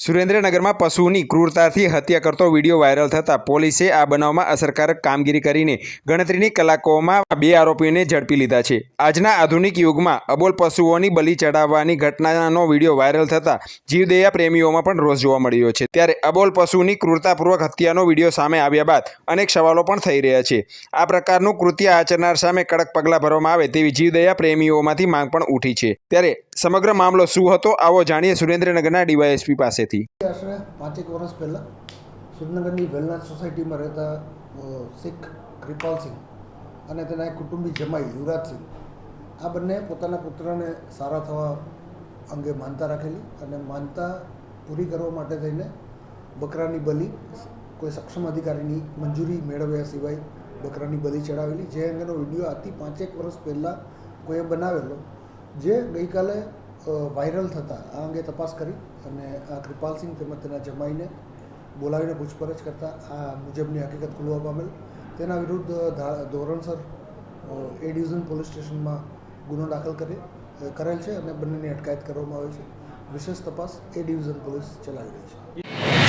સુરેન્દ્રનગરમાં પશુની ક્રૂરતાથી હત્યા કરતો વીડિયો વાયરલ થતાં પોલીસે આ બનાવમાં અસરકારક કામગીરી કરીને ગણતરીની કલાકોમાં બે આરોપીઓને ઝડપી લીધા છે. આજના આધુનિક યુગમાં અબોલ પશુઓની બલિ ચડાવવાની ઘટનાનો વીડિયો વાયરલ થતાં જીવદયા પ્રેમીઓમાં પણ રોષ જોવા મળ્યો છે. ત્યારે અબોલ પશુની ક્રૂરતાપૂર્વક હત્યાનો વીડિયો સામે આવ્યા બાદ અનેક સવાલો પણ થઈ રહ્યા છે. આ પ્રકારનું કૃત્ય આચરનાર સામે કડક પગલાં ભરવામાં આવે તેવી જીવદયા પ્રેમીઓમાંથી માંગ પણ ઉઠી છે. ત્યારે સમગ્ર મામલો શું હતો, આવો જાણીએ સુરેન્દ્રનગરના ડીવાયએસપી પાસેથી. આશરે પાંચેક વર્ષ પહેલાં સુરેન્દ્રનગરની વેલનાથ સોસાયટીમાં રહેતા શીખ કૃપાલસિંહ અને તેના કુટુંબી જમાઈ યુવરાજસિંહ આ બંને પોતાના પુત્રને સારા થવા અંગે માનતા રાખેલી અને માનતા પૂરી કરવા માટે થઈને બકરાની બલિ કોઈ સક્ષમ અધિકારીની મંજૂરી મેળવ્યા સિવાય બકરાની બલિ ચડાવેલી. જે અંગેનો વીડિયો આજથી પાંચેક વર્ષ પહેલાં કોઈએ બનાવેલો જે ગઈકાલે વાયરલ થતા, આ અંગે તપાસ કરી અને આ કૃપાલસિંહ તેમજ તેના જમાઈને બોલાવીને પૂછપરછ કરતાં આ મુજબની હકીકત ખુલવા પામેલ. તેના વિરુદ્ધ ધોરણસર એ ડિવિઝન પોલીસ સ્ટેશનમાં ગુનો દાખલ કરી કરેલ છે અને બંનેની અટકાયત કરવામાં આવી છે. વિશેષ તપાસ એ ડિવિઝન પોલીસ ચલાવી રહી છે.